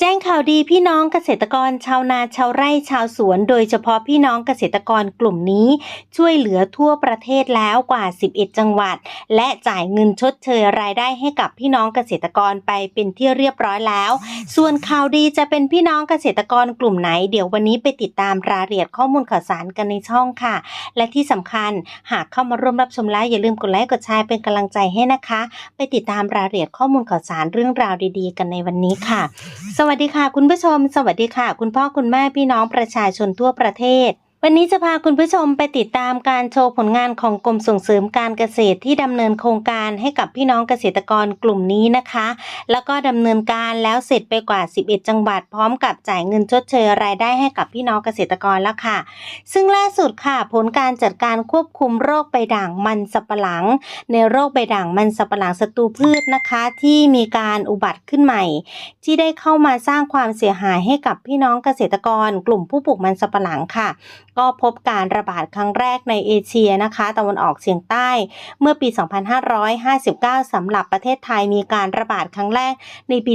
แจ้งข่าวดีพี่น้องเกษตรกรชาวนาชาวไร่ชาวสวน โดยเฉพาะพี่น้องเกษตรกรกลุ่มนี้ ช่วยเหลือทั่วประเทศแล้วกว่า 11 จังหวัด และจ่ายเงินชดเชยรายได้ให้กับพี่น้องเกษตรกรไปเป็นที่เรียบร้อยแล้ว ส่วนข่าวดีจะเป็นพี่น้องเกษตรกรกลุ่มไหน เดี๋ยววันนี้ไปติดตามรายละเอียดข้อมูลข่าวสารกันในช่องค่ะ และที่สำคัญหากเข้ามาร่วมรับชมแล้วอย่าลืมกดไลค์กดแชร์เป็นกำลังใจให้นะคะ ไปติดตามรายละเอียดข้อมูลข่าวสารเรื่องราวดี ๆ กันในวันนี้ค่ะสวัสดีค่ะ คุณผู้ชม สวัสดีค่ะ คุณพ่อคุณแม่พี่น้องประชาชนทั่วประเทศ วันนี้จะพาคุณผู้ชมไปติดตามการโชว์ผลงานของกรมส่งเสริมการเกษตรที่ดำเนินโครงการให้กับพี่น้องเกษตรกรกลุ่มนี้นะคะ แล้วก็ดำเนินการแล้วเสร็จไปกว่า 11 จังหวัด พร้อมกับจ่ายเงินชดเชยรายได้ให้กับพี่น้องเกษตรกรแล้วค่ะ ซึ่งล่าสุดค่ะ ผลการจัดการควบคุมโรคใบด่างมันสับปะหลัง ในโรคใบด่างมันสับปะหลังศัตรูพืชนะคะ ที่มีการอุบัติขึ้นใหม่ ที่ได้เข้ามาสร้างความเสียหายให้กับพี่น้องเกษตรกร กลุ่มผู้ปลูกมันสับปะหลังค่ะก็พบการระบาดครั้งแรกในเอเชียนะคะ ตะวันออกเฉียงใต้ เมื่อปี 2559สำหรับประเทศไทยมีการระบาดครั้งแรกในปี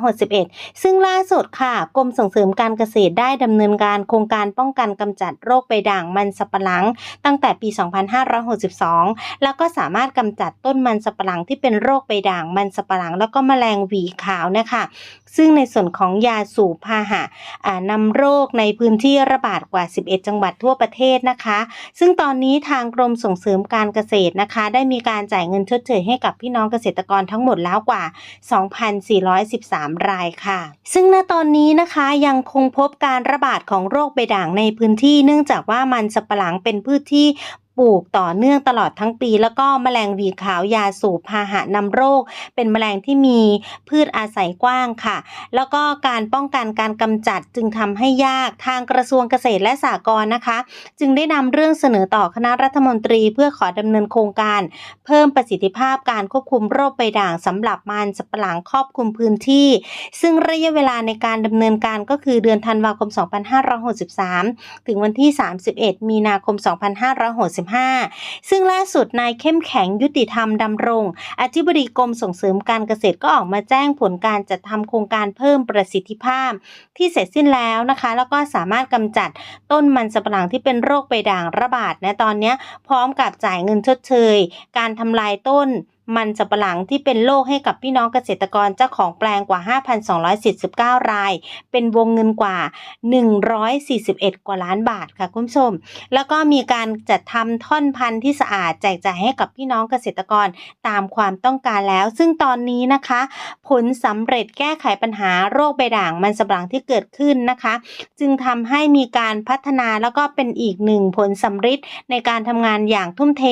2561 ซึ่งล่าสุดค่ะกรมส่งเสริมการเกษตรได้ดำเนินการโครงการป้องกันกำจัดโรคใบด่างมันสับปะหลัง ตั้งแต่ปี 2562 แล้วก็สามารถกำจัดต้นมันสับปะหลังที่เป็นโรคใบด่างมันสับปะหลัง แล้วก็แมลงหวีขาวนะคะซึ่งในส่วนของยาสูบพาหะอ่านำโรคในพื้นที่ระบาดกว่า11 จังหวัดทั่วประเทศนะคะ ซึ่งตอนนี้ทางกรมส่งเสริมการเกษตรนะคะ ได้มีการจ่ายเงินชดเชยให้กับพี่น้องเกษตรกรทั้งหมดแล้วกว่า 2,413 รายค่ะ ซึ่งณตอนนี้นะคะยังคงพบการระบาดของโรคใบด่างในพื้นที่ เนื่องจากว่ามันสับปะหลังเป็นพืชที่ ปลูกต่อเนื่องตลอดทั้งปี แล้วก็แมลงวีขาวยาสูบพาหะนำโรค เป็นแมลงที่มีพืชอาศัยกว้างค่ะ แล้วก็การป้องกันการกำจัดจึงทำให้ยากทางกระทรวงเกษตรและสหกรณ์นะคะ จึงได้นำเรื่องเสนอต่อคณะรัฐมนตรี เพื่อขอดำเนินโครงการ เพิ่มประสิทธิภาพการควบคุมโรคใบด่างสำหรับมันสับปะหลังครอบคลุมพื้นที่ ซึ่งระยะเวลาในการดำเนินการก็คือเดือนธันวาคม 2563 ถึงวันที่ 31 มีนาคม 256 2565 ซึ่งล่าสุดนายเข้มแข็งยุติธรรมดำรง อธิบดีกรมส่งเสริมการเกษตรก็ออกมาแจ้งผลการจัดทำโครงการเพิ่มประสิทธิภาพ ที่เสร็จสิ้นแล้วนะคะ แล้วก็สามารถกำจัดต้นมันสำปะหลังที่เป็นโรคใบด่างระบาดนะตอนนี้พร้อมกับจ่ายเงินชดเชย การทำลายต้น มันสับปะหลังที่เป็นโรคให้กับพี่น้องเกษตรกรเจ้าของแปลงกว่า 5,249 ราย เป็นวงเงินกว่า 141 กว่าล้านบาทค่ะคุณผู้ชม แล้วก็มีการจัดทำท่อนพันธุ์ที่สะอาดแจกจ่ายให้กับพี่น้องเกษตรกรตามความต้องการแล้ว ซึ่งตอนนี้นะคะ ผลสำเร็จแก้ไขปัญหาโรคใบด่างมันสับปะหลังที่เกิดขึ้นนะคะ จึงทำให้มีการพัฒนาแล้วก็เป็นอีกหนึ่งผลสำฤทธิ์ในการทำงานอย่างทุ่มเท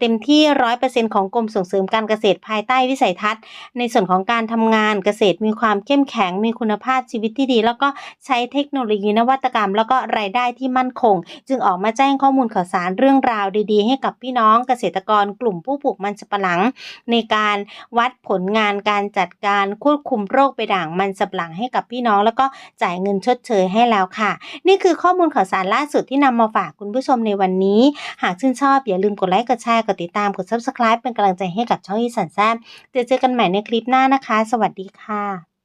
เต็มที่ร้อยเปอร์เซ็นของกรมส่่งเสริมการเกษตรภายใต้วิสัยทัศน์ ในส่วนของการทำงานเกษตรมีความเข้มแข็งมีคุณภาพชีวิตที่ดี แล้วก็ใช้เทคโนโลยีนวัตกรรม แล้วก็รายได้ที่มั่นคง จึงออกมาแจ้งข้อมูลข่าวสารเรื่องราวดีๆ ให้กับพี่น้องเกษตรกรกลุ่มผู้ปลูกมันสับปะหลัง ในการวัดผลงานการจัดการควบคุมโรคใบด่างมันสับปะหลังให้กับพี่น้อง แล้วก็จ่ายเงินชดเชยให้แล้วค่ะ นี่คือข้อมูลข่าวสารล่าสุดที่นำมาฝากคุณผู้ชมในวันนี้ หากชื่นชอบอย่าลืมกดไลค์กดแชร์กดติดตามกด subscribe เป็นกำลังใจให้กับช่องอีสันแซมเจอเจอกันใหม่ในคลิปหน้านะคะ สวัสดีค่ะ